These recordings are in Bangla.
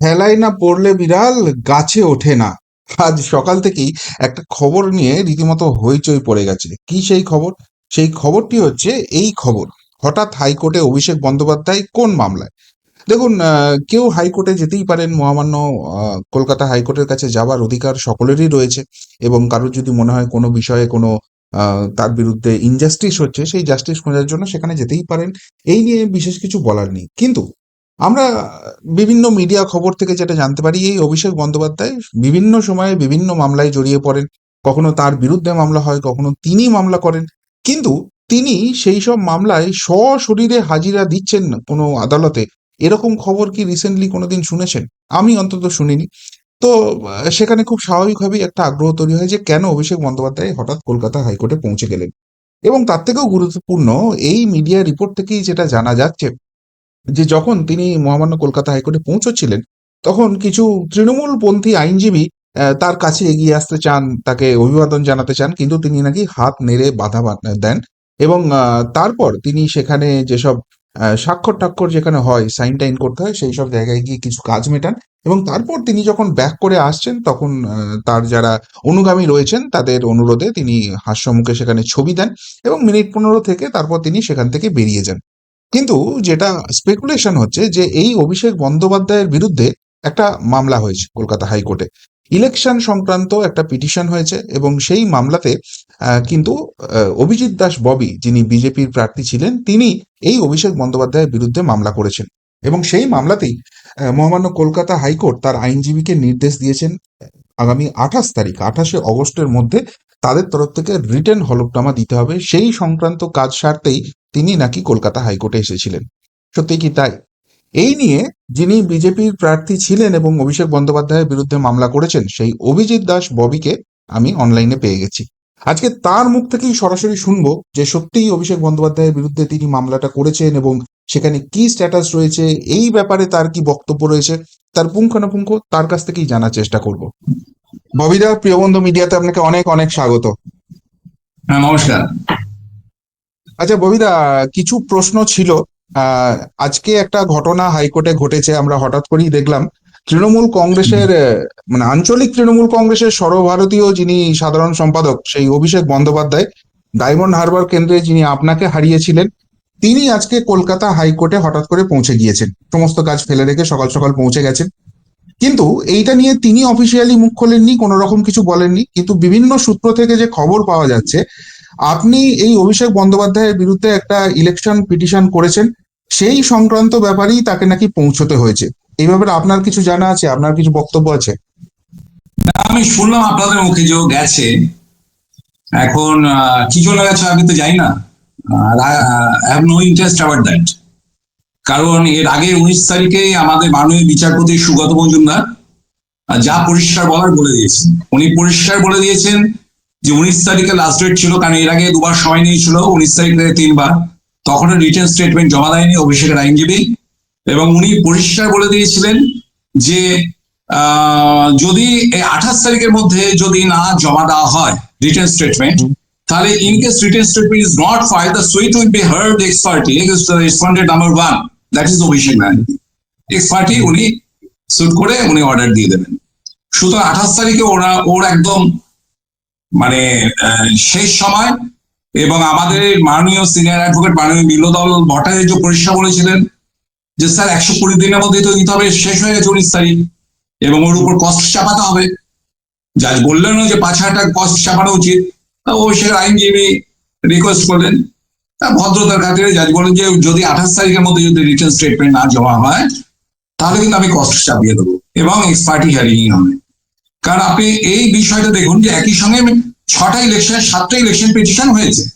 হেলায় না পড়লে বিড়াল গাছে ওঠে না। আজ সকাল থেকেই একটা খবর নিয়ে রীতিমতো হইচই পড়ে গেছে। কি সেই খবর? সেই খবরটি হচ্ছে এই খবর। হঠাৎ হাইকোর্টে অভিষেক বন্দ্যোপাধ্যায় কোন মামলায়? দেখুন কেউ হাইকোর্টে যেতেই পারেন, মহামান্য কলকাতা হাইকোর্টের কাছে যাওয়ার অধিকার সকলেরই রয়েছে এবং কারোর যদি মনে হয় কোনো বিষয়ে কোনো তার বিরুদ্ধে ইনজাস্টিস হচ্ছে, সেই জাস্টিস খোঁজার জন্য সেখানে যেতেই পারেন। এই নিয়ে বিশেষ কিছু বলার নেই। কিন্তু আমরা বিভিন্ন মিডিয়া খবর থেকে যেটা জানতে পারি, এই অভিষেক বন্দ্যোপাধ্যায় বিভিন্ন সময়ে বিভিন্ন মামলায় জড়িয়ে পড়েন। কখনো তার বিরুদ্ধে মামলা হয়, কখনো তিনি মামলা করেন। কিন্তু তিনি সেই সব মামলায় সশরীরে হাজিরা দিচ্ছেন না কোনো আদালতে। এরকম খবর কি রিসেন্টলি কোনোদিন শুনেছেন? আমি অন্তত শুনিনি। তো, সেখানে খুব স্বাভাবিকভাবেই একটা আগ্রহ তৈরি হয় যে কেন অভিষেক বন্দ্যোপাধ্যায় হঠাৎ কলকাতা হাইকোর্টে পৌঁছে গেলেন। এবং তার থেকেও গুরুত্বপূর্ণ এই মিডিয়া রিপোর্ট থেকেই যেটা জানা যাচ্ছে যে যখন তিনি মহামান্য কলকাতা হাইকোর্টে পৌঁছচ্ছিলেন, তখন কিছু তৃণমূলপন্থী আইনজীবী তার কাছে এগিয়ে আসতে চান, তাকে অভিবাদন জানাতে চান, কিন্তু তিনি নাকি হাত নেড়ে বাধা দেন এবং তারপর তিনি সেখানে যেসব স্বাক্ষর টাক্ষর যেখানে হয়, সাইন টাইন করতে হয়, সেই সব জায়গায় গিয়ে কিছু কাজ মেটান এবং তারপর তিনি যখন ব্যাক করে আসছেন, তখন তার যারা অনুগামী রয়েছেন, তাদের অনুরোধে তিনি হাস্যমুখে সেখানে ছবি দেন এবং মিনিট পনেরো থেকে তারপর তিনি সেখান থেকে বেরিয়ে যান। কিন্তু যেটা স্পেকুলেশন হচ্ছে যে এই অভিষেক বন্দ্যোপাধ্যায়ের বিরুদ্ধে একটা মামলা হয়েছে কলকাতা হাইকোর্টে। ইলেকশন সংক্রান্ত একটা পিটিশন হয়েছে এবং সেই মামলাতে কিন্তু অভিজিৎ দাস ববি, যিনি বিজেপির প্রার্থী ছিলেন, তিনি এই অভিষেক বন্দ্যোপাধ্যায়ের বিরুদ্ধে মামলা করেছেন। এবং সেই মামলাতেই মহামান্য কলকাতা হাইকোর্ট তার আইনজীবীকে নির্দেশ দিয়েছেন, আগামী আঠাশ তারিখ, আঠাশে অগস্টের মধ্যে তাদের তরফ থেকে রিটেন হলফনামা দিতে হবে। সেই সংক্রান্ত কাজ সারতেই তিনি নাকি কলকাতা হাইকোর্টে এসেছিলেন। সত্যি কি তাই? এই নিয়ে যিনি বিজেপির প্রার্থী ছিলেন এবং অভিষেক বন্দ্যোপাধ্যায়ের বিরুদ্ধে মামলা করেছেন, সেই অভিজিৎ দাস ববিকে আমি অনলাইনে পেয়ে গেছি। আজকে তার মুখ থেকেই সরাসরি শুনব যে সত্যিই অভিষেক বন্দ্যোপাধ্যায়ের বিরুদ্ধে তিনি মামলাটা করেছেন এবং সেখানে কি স্ট্যাটাস রয়েছে, এই ব্যাপারে তার কি বক্তব্য রয়েছে, তার পুঙ্খানুপুঙ্খ তার কাছ থেকেই জানার চেষ্টা করব। ববিদা, প্রিয় বন্ধু, মিডিয়াতে আপনাকে অনেক অনেক স্বাগত। হ্যাঁ নমস্কার। আচ্ছা ববিদা কিছু প্রশ্ন ছিল। আহ, আজকে একটা ঘটনা হাইকোর্টে ঘটেছে আমরা হঠাৎ করেই দেখলাম। তৃণমূল কংগ্রেসের মানে আঞ্চলিক তৃণমূল কংগ্রেসের সর্বভারতীয় যিনি সাধারণ সম্পাদক সেই অভিষেক বন্দ্যোপাধ্যায় ডায়মন্ড হারবার কেন্দ্রে যিনি আপনাকে হারিয়েছিলেন তিনি আজকে কলকাতা হাইকোর্টে হঠাৎ করে পৌঁছে গিয়েছেন। সমস্ত কাজ ফেলে রেখে সকাল সকাল পৌঁছে গেছেন। কিন্তু এইটা নিয়ে তিনি অফিসিয়ালি মুখ খোলেননি কোনো রকম কিছু বলেননি। কিন্তু বিভিন্ন সূত্র থেকে যে খবর পাওয়া যাচ্ছে আপনি এই অভিষেক বন্দ্যোপাধ্যায়ের বিরুদ্ধে একটা ইলেকশন পিটিশন করেছেন, সেই সংক্রান্ত ব্যাপারেই তাকে নাকি পৌঁছতে হয়েছে। এই ব্যাপারে আপনার কিছু জানা আছে? আপনার কিছু বক্তব্য আছে? আমি শুনলাম আপনাদের মুখে যে গেছে। এখন কি জন্য গেছে আমি তো জানি না। অ্যাবাউট দ্যাট কারণ এর আগে উনিশ তারিখে আমাদের মাননীয় বিচারপতি সুগত মজুমদার যা পরিষ্কার বলার বলে দিয়েছেন। উনি পরিষ্কার বলে দিয়েছেন যে উনিশ তারিখে লাস্ট ডেট ছিল কারণ এর আগে দুবার সময় নিয়েছিল উনিশ তারিখ থেকে তিনবার। তখন রিটার্ন স্টেটমেন্ট জমা দেয়নি অভিষেকের আইনজীবী। এবং উনি পরিষ্কার বলে দিয়েছিলেন যে যদি এই আঠাশ তারিখের মধ্যে যদি না জমা দেওয়া হয় রিটার্ন স্টেটমেন্ট তাহলে in case return statement is not file the suit will be heard ex party respondent number one that is Abhishek Banerjee ex party উনি সুট করে উনি অর্ডার দিয়ে দেবেন। সুতরাং আঠাশ তারিখে ওরা ওর একদম মানে শেষ সময় এবং আমাদের মাননীয় সিনিয়র অ্যাডভোকেট মাননীয় বিনোদল ভট্টাচার্য পরিষ্কার বলেছিলেন যে, স্যার, একশো কুড়ি দিনের মধ্যেই তো দিতে হবে, শেষ হয়ে গেছে উনিশ তারিখ এবং ওর উপর কষ্ট চাপাতে হবে। জাজ বললেন যে, পাঁচ হাজার টাকা কষ্ট চাপানো উচিত। ও সে আইনজীবী রিকোয়েস্ট করলেন। ভদ্রতার খাতিরে জাজ বলেন যে, যদি আঠাশ তারিখের মধ্যে যদি রিটার্ন স্টেটমেন্ট না জমা হয়, তাহলে কিন্তু আমি কষ্ট চাপিয়ে দেবো এবং এক্সপার্টি হিয়ারিং হবে। কারণ আপনি এই বিষয়টা দেখুন যে, একই সঙ্গে ছটা ইলেকশন সাতটা ইলেকশন পিটিশন হয়েছে।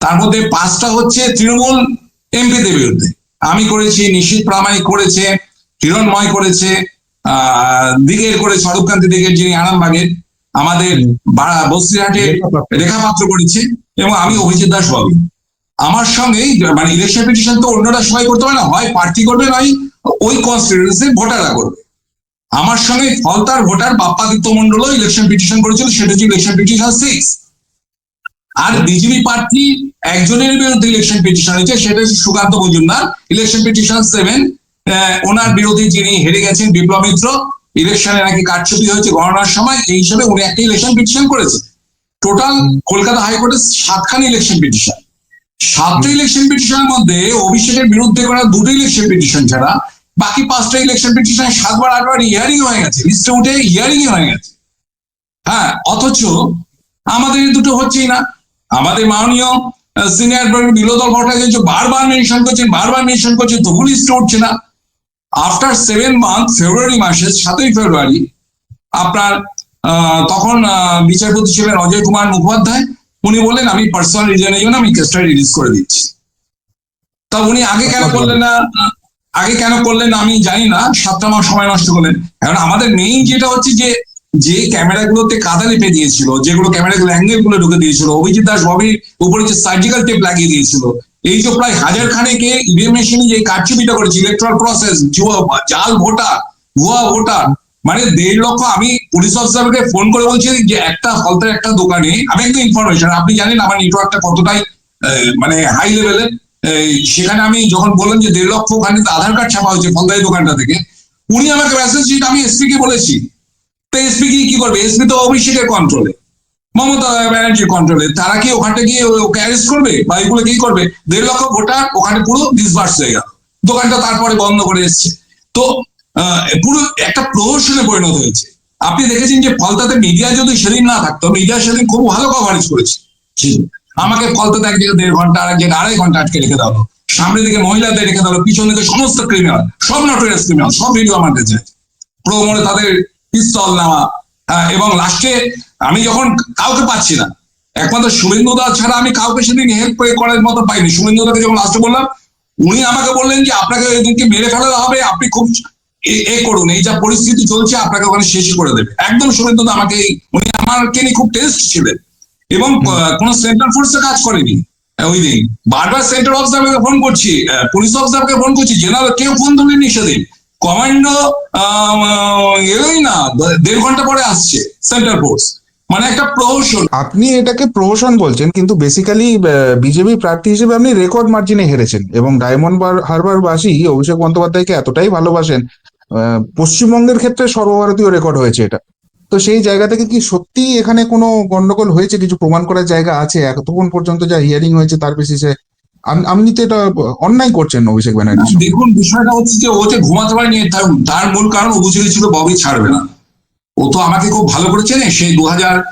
তার মধ্যে পাঁচটা হচ্ছে তৃণমূল এমপিদের বিরুদ্ধে। আমি করেছি নিশীত প্রামাণিক করেছে হিরণময় করেছে আহ দিগের করে স্বরূপকান্তি দিগের যিনি আরামবাগের আমাদের বা- বসিরহাটের রেখা পাত্র। করেছে এবং আমি অভিজিৎ দাস বাবু। আমার সঙ্গে মানে ইলেকশন পিটিশন তো অন্যরা সবাই করতে পারে না হয় প্রার্থী করবে নয় ওই কনস্টিটিউন্সির ভোটাররা করবে। আমার সঙ্গে ফলতার ভোটার বাপ্পাদিত্য মন্ডলও ইলেকশন পিটিশন করেছিল, সেটা হচ্ছে ইলেকশন পিটিশন সিক্স আর বিজেপি প্রার্থী একজনের বিরুদ্ধে ইলেকশন পিটিশন হয়েছে, সেটা হচ্ছে Sukanta Majumdar. Election petition seven ওনার বিরোধী যিনি হেরে গেছেন বিপ্লব মিত্র, ইলেকশনে নাকি কারচুপি হয়েছে গণনার সময়, এই হিসাবে উনি একটা ইলেকশন পিটিশন করেছে টোটাল কলকাতা হাইকোর্টে সাতখানি ইলেকশন পিটিশন সাতটা ইলেকশন পিটিশনের মধ্যে অভিষেকের বিরুদ্ধে করা দুটো ইলেকশন পিটিশন ছাড়া বাকি পাঁচটা ইলেকশন পিটিশন সাতবার আটবার হিয়ারিং হয়ে গেছে। লিস্টে উঠে হিয়ারিং হয়ে গেছে। হ্যাঁ অথচ আমাদের দুটো হচ্ছেই না। আমাদের মাননীয় সিনিয়র বিরোধী ভট্টাচার্য বারবার মেনশন করছেন বারবার মেনশন করছেন তবু লিস্টে উঠছে না। আফটার সেভেন মান্থ ফেব্রুয়ারি মাসের সাতই ফেব্রুয়ারি আপনার আহ, তখন বিচারপতি ছিলেন অজয় কুমার মুখোপাধ্যায়। উনি বললেন আমি পার্সোনাল রিজনের জন্য আমি কেসটা রিলিজ করে দিচ্ছি। তা উনি আগে কেন করলেন না? আগে কেন করলেন আমি জানি না, সাতটা মাস সময় নষ্ট করলেন। এখন আমাদের মেইন যেটা হচ্ছে যে যে ক্যামেরাগুলোতে কাদা লেপে দিয়েছিল, যেগুলো ক্যামেরাগুলো অ্যাঙ্গেলগুলো ঢুকে দিয়েছিল, অভিজিৎ দাস ববির উপরে যে সার্জিক্যাল টেপ লাগিয়ে দিয়েছিল, এই যে প্রায় হাজার খানেকে ইভিএম মেশিনে যে কারচুপিটা করেছে ইলেকট্রাল প্রসেস জাল ভোটার, ভুয়া ভোটার মানে দেড় লক্ষ আমি পুলিশ অফিসারকে ফোন করে বলছি যে, একটা হলতের একটা দোকানে, আমি একটু ইনফরমেশন আপনি জানেন আমার নেটওয়ার্কটা কতটাই মানে হাই লেভেলে সেখানে আমি যখন বললাম যে দেড় লক্ষ ওখানে আধার কার্ড ছাপা হয়েছে ফলদারি দোকানটা থেকে, উনি আমাকে মেসেজ দিয়েছে, আমি এসপি কে বলেছি। তো এসপি কি কি করবে? এসপি তো অভিষেকের কন্ট্রোলে মমতা ব্যানার্জির কন্ট্রোলে তারা কি ওখানটা গিয়ে ওকে অ্যারেস্ট করবে? বা এগুলো কি করবে? দেড় লক্ষ ভোটার ওখানে পুরো ডিসবার্স হয়ে গেল। দোকানটা তারপরে বন্ধ করে এসছে। তো পুরো একটা প্রহসনে পরিণত হয়েছে। আপনি দেখেছেন যে ফলতাতে মিডিয়া যদি সেদিন না থাকতো মিডিয়া সেদিন খুব ভালো কভারেজ করেছে। আমাকে ফলতাতে এক দেড় ঘণ্টা আর এক জায়গায় আড়াই ঘণ্টা আটকে রেখে হলো সামনের দিকে মহিলাদের রেখে হলো পিছন দিকে সমস্ত ক্রিমিনাল সব নটোরিয়াস ক্রিমিনাল সব ভিডিও আমার কাছে। আছে তাদের পিস্তল নেওয়া আহ, এবং লাস্টে আমি যখন কাউকে পাচ্ছি না একমাত্র শুভেন্দু দা ছাড়া আমি কাউকে সেদিন হেল্প করার মতো পাইনি। শুভেন্দু দাকে যখন লাস্টে বললাম উনি আমাকে বললেন যে আপনাকে এদিনকে মেরে ফেলা হবে আপনি খুব এ- করুন এই যা পরিস্থিতি চলছে আপনাকে ওখানে শেষ করে দেবে। একদম শুভেন্দু দা আমাকে উনি আমাকে নিয়ে খুব টেস্ট ছিলেন। এবং কোনো সেন্ট্রাল ফোর্সে কাজ করেনি। ওই দিন বারবার সেন্ট্রাল অফিসারকে ফোন করছি পুলিশ অফিসারকে ফোন করছি জেনারেল কেউ ফোন ধরেনি সেদিন। কমান্ডো এলোই না দেড় ঘণ্টা পরে আসছে সেন্ট্রাল ফোর্স মানে একটা প্রহসন। আপনি এটাকে প্রহসন বলছেন কিন্তু বেসিক্যালি বিজেপি প্রার্থী হিসেবে আপনি রেকর্ড মার্জিনে হেরেছেন এবং ডায়মন্ড হারবার বাসী অভিষেক বন্দ্যোপাধ্যায়কে এতটাই ভালোবাসেন পশ্চিমবঙ্গের ক্ষেত্রে সর্বভারতীয় রেকর্ড হয়েছে এটা। তো সেই জায়গা থেকে কি সত্যি এখানে কোনো গন্ডগোল হয়েছে? কিছু প্রমাণ করার জায়গা আছে? এতক্ষণ পর্যন্ত যা হিয়ারিং হয়েছে, তার বেসিসে আপনি তো এটা অন্যায় করছেন অভিষেক ব্যানার্জি। দেখুন, বিষয়টা হচ্ছে যে ও যে ঘুমাতে পারেনি, তার- মূল কারণ ও বুঝে গেছিল ববি ছাড়বে না। ও তো আমাকে খুব ভালো করে চেনে সেই দু হাজার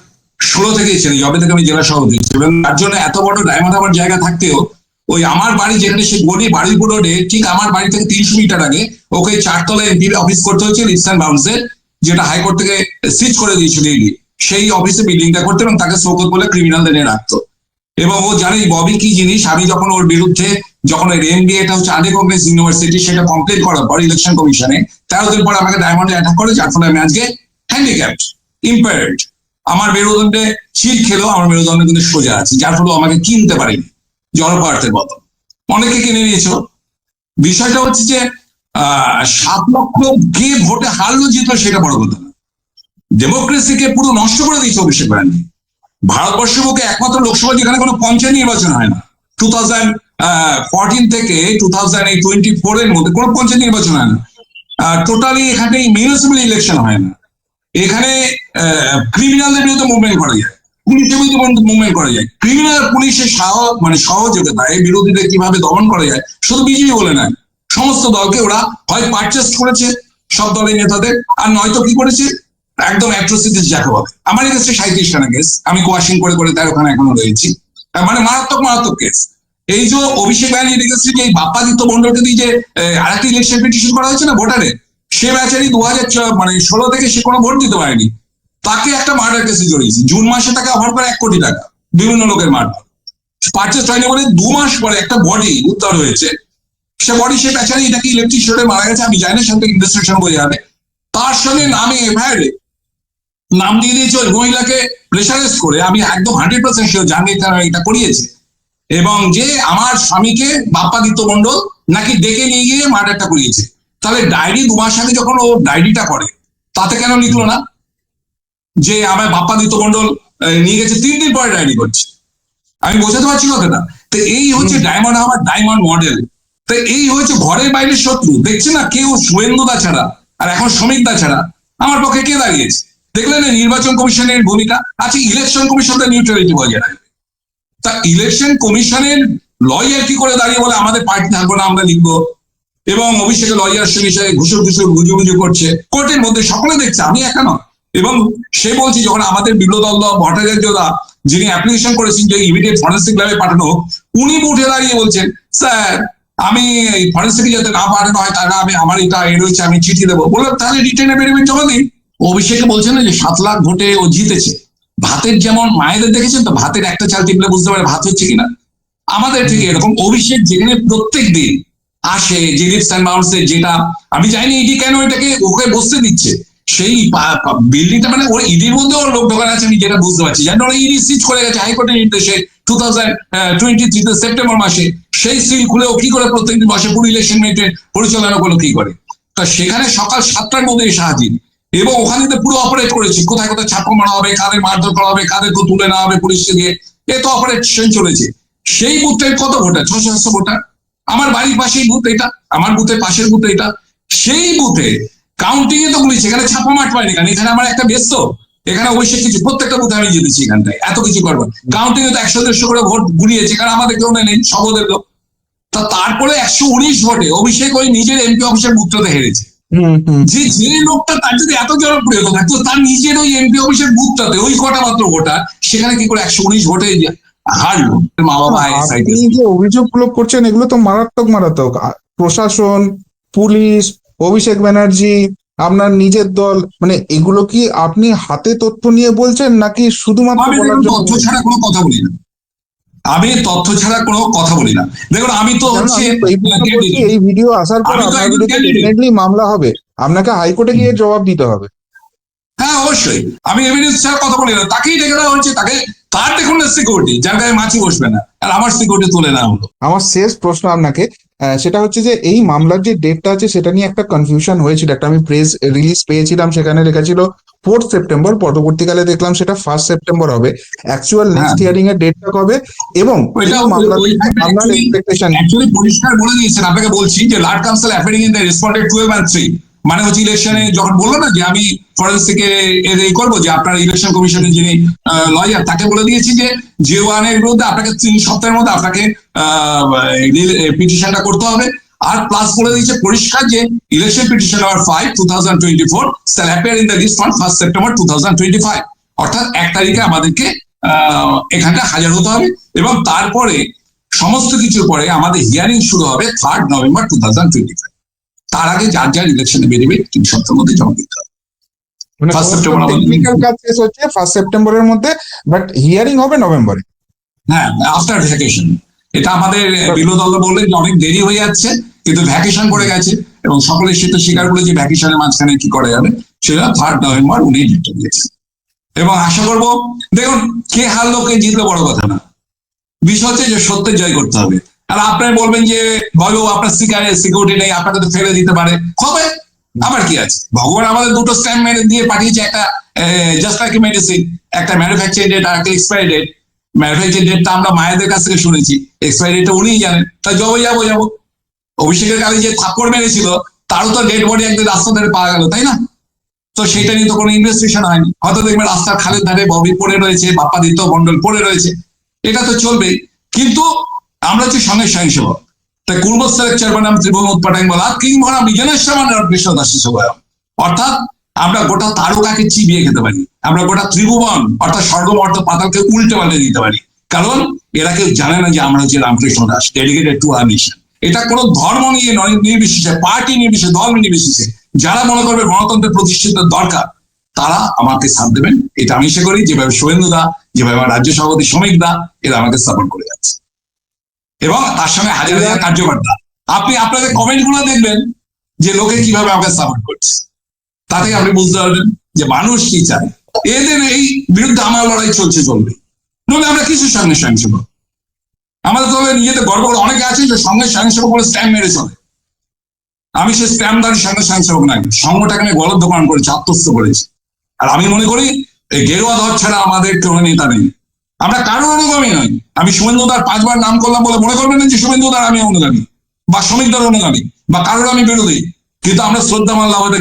ষোলো থেকেই চেনে, যবে থেকে আমি জেলা সভাপতি। এবং তার জন্য এত বড় ডায়মন্ড আমার জায়গা থাকতেও ওই আমার বাড়ি যেখানে সেই গড়ি বাড়িপুর রোডে, ঠিক আমার বাড়ি থেকে তিনশো মিটার আগে ওকে চারতলা এমপির অফিস করতে হচ্ছে ইস্টার্ন বাউন্সের যেটা হাইকোর্ট থেকে সিজ করে দিয়েছিল ইডি সেই অফিসে বিল্ডিংটা করতে এবং তাকে সৌকত বলে ক্রিমিনাল এনে রাখতো। এবং ও জানে ববি কি জিনিস আমি যখন ওর বিরুদ্ধে যখন ওর এমবিএ এটা হচ্ছে আদে কংগ্রেস ইউনিভার্সিটি সেটা কমপ্লিট করার পর ইলেকশন কমিশনে তেরো দিন পর আমাকে ডায়মন্ডে অ্যাটাক করে যার ফলে আমি আজকে হ্যান্ডিক্যাপ্ট ইম্পেয়ার্ড আমার মেরুদণ্ডে ছিট খেলেও আমার মেরুদণ্ড কিন্তু সোজা আছে যার ফলে আমাকে কিনতে পারেনি জড়পার্থের মতো। অনেকে কিনে নিয়েছো বিষয়টা হচ্ছে যে সাত লক্ষ কে ভোটে হারলো জিতলো সেটা বড় কথা না। ডেমোক্রেসিকে পুরো নষ্ট করে দিয়েছে অভিষেক ব্যানার্জি। ভারতবর্ষের বুকে একমাত্র লোকসভা যেখানে কোনো পঞ্চায়েত নির্বাচন হয় না। টু থাউজেন্ড ফোরটিন থেকে টু থাউজেন্ড এই টোয়েন্টি ফোর এর মধ্যে কোনো পঞ্চায়েত নির্বাচন হয় না। টোটালি এখানে মিউনিসিপ্যাল ইলেকশন হয় না। এখানে ক্রিমিনালদের বিরুদ্ধে মুভমেন্ট করা যায়। পুলিশের বিরুদ্ধে মুভমেন্ট করা যায়। ক্রিমিনাল পুলিশের সাহ মানে সহযোগিতায় বিরোধীদের কীভাবে দমন করা যায়, শুধু বিজেপি বলে নয় সমস্ত দলকে ওরা হয় পারচেস করেছে সব দলের নেতাদের আর নয়তো কি করেছে? একদম অ্যাট্রোসিটিস যাকে বলে। আমার কাছে সাঁত্রিশ খানা কেস আমি কোয়াশিং করে করে তার ওখানে এখনও রয়েছি। মানে মারাত্মক মারাত্মক কেস এই যে অভিষেক ব্যানার্জি দেখেছি যে এই বাপ্পাদিত্য মন্ডলকে দিয়ে যে আহ, আরেকটি ইলেকশন পিটিশন করা হয়েছে না ভোটারে? সে ব্যাচারি দু হাজার মানে ষোলো থেকে সে কোনো ভোট দিতে পারেনি। তাকে একটা মার্ডার কেসে জড়িয়েছে। জুন মাসে তাকে অফার করে এক কোটি টাকা। বিভিন্ন লোকের মার্ডার পার্চেস হয়নি বলে দু মাস পরে একটা বডি উদ্ধার হয়েছে। সে বডি সে বেচারি এটাকে ইলেকট্রিক শোটে মারা গেছে আমি জানি না সেটা ইনভেস্টিগেশন বোঝা যাবে। তার সঙ্গে নামে এফআইআরে নাম দিয়ে দিয়েছে ওই মহিলাকে প্রেশারাইজ করে আমি একদম হান্ড্রেড পার্সেন্ট শিওর জানি তারা এটা করিয়েছে। এবং যে আমার স্বামীকে বাপ্পাদিত্য মন্ডল নাকি ডেকে নিয়ে গিয়ে মার্ডারটা করিয়েছে। তাহলে ডায়েরি দু মাস আগে যখন ও ডায়েরিটা করে তাতে কেন লিখলো না? যে আমার বাপ্পাদিত্য মন্ডল নিয়ে গেছে তিন দিন পরে ডায়েরি করছে। আমি বোঝাতে পারছি কথাটা। তো এই হচ্ছে ডায়মন্ড আমার ডায়মন্ড মডেল তো এই হয়েছে ঘরের বাইরের শত্রু। দেখছে না কেউ শুভেন্দুদা ছাড়া, আর এখন শ্রমিকদা ছাড়া। আমার পক্ষে কে দাঁড়িয়েছে? দেখলেন নির্বাচন কমিশনের ভূমিকা? আচ্ছা ইলেকশন কমিশন তো নিউট্রালিটি বজায় রাখবে। তা ইলেকশন কমিশনের লয়ার কি করে দাঁড়িয়ে বলে, আমাদের পার্টি থাকব না, আমরা লিখব এবং অভিষেকে লয়ার সঙ্গে সে ঘুষো ঘুষো গুজু গুজু করছে। কোর্টের মধ্যে সকলে দেখছে, আমি একা নয়। এবং সে বলছে, যখন আমাদের বিপ্লদল ভট্টাচার্যদা যিনি অ্যাপ্লিকেশন করেছেন যে ইমিডিয়েট ফরেন্সিক ল্যাবে পাঠানো উনি উঠে দাঁড়িয়ে বলছেন, স্যার আমি ফরেন্সিকে যাতে না পাঠানো হয় তারা আমি আমার এটা এ রয়েছে আমি চিঠি দেবো। বললাম তাহলে রিটেন এফিডেভিট জমা দিন অভিষেকে বলছেন না যে সাত লাখ ভোটে ও জিতেছে। ভাতের যেমন মায়েদের দেখেছেন তো ভাতের একটা চাল টিপলে বুঝতে পারে ভাত হচ্ছে কিনা? আমাদের ঠিক এরকম অভিষেক যেখানে প্রত্যেক দিন আসে যে লিপস অ্যান্ড যেটা আমি জানি ইডি কেন এটাকে ওকে বসতে দিচ্ছে। সেই বিল্ডিংটা মানে ওর ইডির মধ্যে ওর লোক ঢোকানো আছে, আমি যেটা বুঝতে পারছি। জানি, ওরা ইডি সিট করে গেছে হাইকোর্টের নির্দেশে। টু থাউজেন্ড টোয়েন্টি থ্রিতে সেপ্টেম্বর মাসে। সেই সিল খুলে ও কি করে প্রত্যেকদিন বসে পুরো ইলেকশন মিনিটের পরিচালনা করল, কি করে? তা সেখানে সকাল সাতটার মধ্যে এসে হাজির। এবং ওখানে তো পুরো অপারেট করেছি। কোথায় কোথায় ছাপ্পা মারা হবে, কাদের মারধর করা হবে কাদেরকে তুলে নেওয়া হবে পুলিশকে দিয়ে, এ তো অপারেশন চলেছে। সেই বুথের কত ভোটার? ছশো সাতশো ভোটার। আমার বাড়ির পাশেই বুথ এটা, আমার বুথের পাশের বুথ এটা। সেই বুথে কাউন্টিং এ তো বলেছি এখানে ছাপা মাঠ পাইনি কারণ এখানে আমার একটা ব্যস্ত এখানে অবশ্যই কিছু প্রত্যেকটা বুথে আমি জিতেছি এখানটায় এত কিছু করব। কাউন্টিং এ তো একশো দেড়শো করে ভোট গুলিয়েছে কারণ আমাদের কেউ নেই সবদের তা তারপরে একশো উনিশ ভোটে অভিষেক ওই নিজের এমপি অফিসের বুথটাতে হেরেছে। যে যে লোকটা তার যদি এত জনপ্রিয়তা থাকতো তার নিজের ওই এমপি অফিসের বুথটাতে ওই কটা মাত্র ভোটার সেখানে কি করে একশো উনিশ ভোটে হারলো? মা বাবা আপনি যে অভিযোগগুলো করছেন এগুলো তো মারাত্মক মারাত্মক। প্রশাসন পুলিশ অভিষেক ব্যানার্জি আপনার নিজের দল মানে এগুলো কি আপনি হাতে তথ্য নিয়ে বলছেন নাকি শুধুমাত্র তথ্য ছাড়া কোনো কথা বলি না। আমি তথ্য ছাড়া কোনো কথা বলি না। দেখুন আমি তো হচ্ছে এই ভিডিও আসার পর আপনার বিরুদ্ধে মামলা হবে। আপনাকে হাইকোর্টে গিয়ে জবাব দিতে হবে। হ্যাঁ অবশ্যই। আমি এভিডেন্স ছাড়া কথা বলি না। তাকেই ডেকে দেওয়া হচ্ছে তাকে তার দেখুন না সিকিউরিটি যার গায়ে মাছি বসবে না। আর আমার সিকিউরিটি তুলে নেওয়া হলো। আমার শেষ প্রশ্ন আপনাকে সেটা হচ্ছে যে এই মামলার যে ডেটটা আছে সেটা নিয়ে একটা কনফিউশন হয়েছিল। একটা আমি প্রেস রিলিজ পেয়েছিলাম সেখানে লেখা ছিল ফোর্থ সেপ্টেম্বর পরবর্তীকালে দেখলাম সেটা ফার্স্ট সেপ্টেম্বর হবে। অ্যাকচুয়াল নেক্সট হিয়ারিং এর ডেটটা কবে? এবং আপনার এক্সপেকটেশন অ্যাকচুয়ালি পরিষ্কার বলে দিয়েছেন। আপনাকে বলছি যে learned counsel appearing in the respondent twelve and three মানে হচ্ছে ইলেকশনে যখন বলল না যে আমি ফরেন্সিকে এই করব যে আপনার ইলেকশন কমিশনের যিনি লয়ার তাকে বলে দিয়েছি যে যে ওয়ানের বিরুদ্ধে আপনাকে তিন সপ্তাহের মধ্যে আপনাকে পিটিশনটা করতে হবে। আর প্লাস বলে দিয়েছে পরিষ্কার যে election petition number five two thousand twenty four shall appear in the list on first September two thousand twenty five অর্থাৎ এক তারিখে আমাদেরকে এখানটা হাজার হতে হবে এবং তারপরে সমস্ত কিছুর পরে আমাদের হিয়ারিং শুরু হবে third November two thousand twenty five তার আগে যার যার ইলেকশনে বেরোবে তিন সপ্তাহের মধ্যে জমা দিতে হবে। মানে First September টেকনিক্যাল কাজ শেষ হচ্ছে ফার্স্ট সেপ্টেম্বরের মধ্যে বাট হিয়ারিং হবে নভেম্বরে হ্যাঁ আফটার ভ্যাকেশন এটা আমাদের দল বললেন যে অনেক দেরি হয়ে যাচ্ছে কিন্তু ভ্যাকেশন পড়ে গেছে এবং সকলে সেটা স্বীকার করে যে ভ্যাকেশনের মাঝখানে কি করা যাবে সেটা থার্ড নভেম্বর উনি ডেটটা দিয়েছেন। এবং আশা করব দেখুন কে হারলো কে জিতলো বড় কথা না। বিষয় হচ্ছে যে সত্যের জয় করতে হবে। আর আপনারা বলবেন যে বলো আপনার শিকারে সিকিউরিটি নেই, আপনাকে তো ফেলে দিতে পারে। হবে। আবার কি আছে? ভগবান আমাদের দুটো স্ট্যাম্প মেরে দিয়ে পাঠিয়েছে একটা জাস্ট লাইক মেডিসিন একটা ম্যানুফ্যাকচার ডেট আর একটা এক্সপায়ারি ডেট ম্যানুফ্যাকচার ডেটটা আমরা মায়েদের কাছ থেকে শুনেছি। এক্সপায়ারি ডেটটা উনিই জানেন। তা যাব যাব যাব। অভিষেকের কালে যে থাপ্পড় মেরেছিল, তারও তো ডেড বডি একদিন রাস্তা ধরে পাওয়া গেল, তাই না? তো সেটা নিয়ে তো কোনো ইনভেস্টিগেশন হয়নি। হয়তো দেখবেন রাস্তার খালের ধারে ববি পড়ে রয়েছে বাপ্পাদিত্য মন্ডল পড়ে রয়েছে। এটা তো চলবেই। কিন্তু আমরা হচ্ছে সঙ্গে স্বয়ংসেবক তাই কুর্মস্থলের চেয়ারম্যান আমি ত্রিভুবন উৎপাটাং বলা কিংবা বিজনেশ সমান কৃষ্ণ দাসী অর্থাৎ আমরা গোটা তারকাকে চিবিয়ে খেতে পারি। আমরা গোটা ত্রিভুবন, অর্থাৎ স্বর্গমর্ত পাতালকে উল্টে পাল্টে দিতে পারি। কারণ এরা কেউ জানে না যে আমরা হচ্ছে Ramakrishna Das dedicated to our nation এটা কোনো ধর্ম নিয়ে নয়, নির্বিশেষে, পার্টি নির্বিশেষে দল নির্বিশেষে। যারা মনে করবে গণতন্ত্রের প্রতিষ্ঠিত দরকার, তারা আমাকে সাথ দেবেন। এটা আমি আশা করি, যেভাবে সোহেন্দু দা, যেভাবে আমার রাজ্য সভাপতি শ্রমিক দা, এরা আমাকে সাপোর্ট করে যাচ্ছে। এবং তার সঙ্গে হাজার হাজার কার্যকর্তা। আপনি আপনাদের কমেন্টগুলো দেখবেন যে লোকে কীভাবে আমাকে সাপোর্ট করছে। তাতে আপনি বুঝতে পারবেন যে মানুষ কি চায়। এদের এই বিরুদ্ধে আমার লড়াই চলছে, চলবে। নইলে আমরা কিছু সঙ্গে স্বয়ংসেবক আমাদের দলে নিজেদের গর্ব করে অনেকে আছে যে সঙ্গে স্বয়ংসেবক বলে স্ট্যাম্প মেরে চলে। আমি সে স্ট্যাম্পদারি সঙ্গে স্বয়ংসেবক নাই সঙ্গটাকে আমি গলত দোকান করেছি, আত্মস্থ করেছি। আর আমি মনে করি, এই গেরুয়া ধর ছাড়া আমাদের কোনো নেতা নেই। আমরা কারোর অনুগামী নই। আমি শুভেন্দুদার পাঁচবার নাম করলাম বলে মনে করবেন না যে শুভেন্দুদার আমি অনুগামী বা শ্রমিক দলের অনুগামী বা কারোর আমি বিরোধী। কিন্তু আমরা শ্রদ্ধা মান লাভ হতে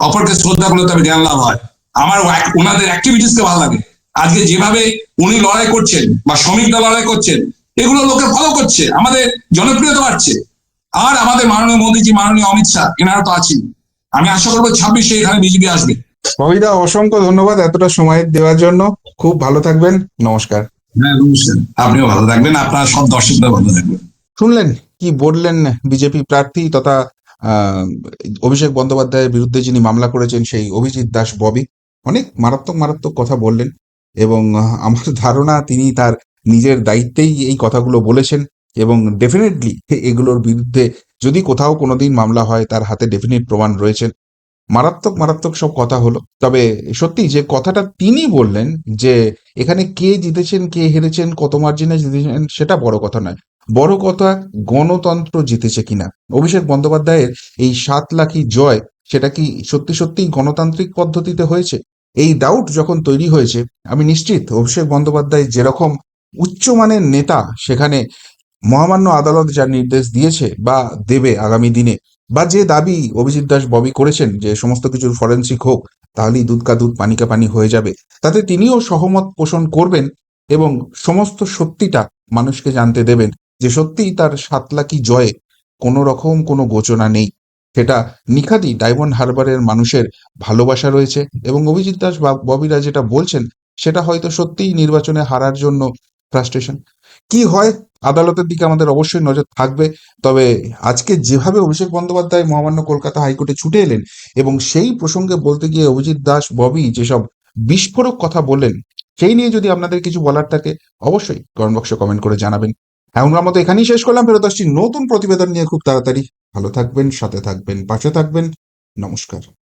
অপরকে শ্রদ্ধা করলে তবে জ্ঞান লাভ হয়। আমার ওনাদের অ্যাক্টিভিটিস কে ভালো লাগে। আজকে যেভাবে উনি লড়াই করছেন বা শ্রমিকরা লড়াই করছেন, এগুলো লোকে ফলো করছে। আমাদের জনপ্রিয়তা বাড়ছে। আর আমাদের মাননীয় মোদীজি, মাননীয় অমিত শাহ, এনারা তো আছেন। আমি আশা করব ছাব্বিশে এখানে বিজেপি আসবে। ববিদা অসংখ্য ধন্যবাদ এতটা সময় দেওয়ার জন্য। খুব ভালো থাকবেন নমস্কার। হ্যাঁ নমস্কার। আপনিও ভালো থাকবেন আপনার সব দর্শকরা ভালো থাকবেন। শুনলেন কি বললেন বিজেপি প্রার্থী তথা অভিষেক বন্দ্যোপাধ্যায়ের বিরুদ্ধে যিনি মামলা করেছেন সেই অভিজিৎ দাস ববি অনেক মারাত্মক মারাত্মক কথা বললেন এবং আমার ধারণা তিনি তার নিজের দায়িত্বেই এই কথাগুলো বলেছেন এবং ডেফিনেটলি এগুলোর বিরুদ্ধে যদি কোথাও কোনোদিন মামলা হয় তার হাতে ডেফিনেট প্রমাণ রয়েছে। মারাত্মক মারাত্মক সব কথা হলো। তবে সত্যি যে কথাটা তিনি বললেন যে এখানে কে জিতেছেন, কে হেরেছেন, কত মার্জিনে জিতেছেন, সেটা বড় কথা নয়। বড় কথা গণতন্ত্র জিতেছে কিনা? অভিষেক বন্দ্যোপাধ্যায়ের এই সাত লাখি জয়, সেটা কি সত্যি সত্যিই গণতান্ত্রিক পদ্ধতিতে হয়েছে? এই ডাউট যখন তৈরি হয়েছে, আমি নিশ্চিত অভিষেক বন্দ্যোপাধ্যায় যেরকম উচ্চমানের নেতা সেখানে মহামান্য আদালত যা নির্দেশ দিয়েছে বা দেবে আগামী দিনে বা যে দাবি অভিজিৎ দাস ববি করেছেন যে সমস্ত কিছুর ফরেন্সিক হোক, তাহলেই দুধ কা দুধ, পানি কা পানি হয়ে যাবে। তাতে তিনিও সহমত পোষণ করবেন এবং সমস্ত সত্যিটা মানুষকে জানতে দেবেন যে সত্যিই তার সাত লাখি জয়ে। কোনো রকম কোনো গোচনা নেই। সেটা নিখাদি ডায়মন্ড হারবারের মানুষের ভালোবাসা রয়েছে এবং অভিজিৎ দাস বা ববিরা যেটা বলছেন, সেটা হয়তো সত্যিই নির্বাচনে হারার জন্য ফ্রাস্ট্রেশন কি হয়? আদালতের দিকে আমাদের অবশ্যই নজর থাকবে। তবে আজকে যেভাবে অভিষেক বন্দ্যোপাধ্যায় মহামান্য কলকাতা হাইকোর্টে ছুটে এলেন এবং সেই প্রসঙ্গে বলতে গিয়ে অভিজিৎ দাস, ববি যেসব বিস্ফোরক কথা বললেন, সেই নিয়ে যদি আপনাদের কিছু বলার থাকে, অবশ্যই কমেন্ট বক্সে কমেন্ট করে জানাবেন। এমনকার মতো এখানেই শেষ করলাম। ফেরত আসছি নতুন প্রতিবেদন নিয়ে। খুব তাড়াতাড়ি। ভালো থাকবেন, সাথে থাকবেন, পাশে থাকবেন। নমস্কার।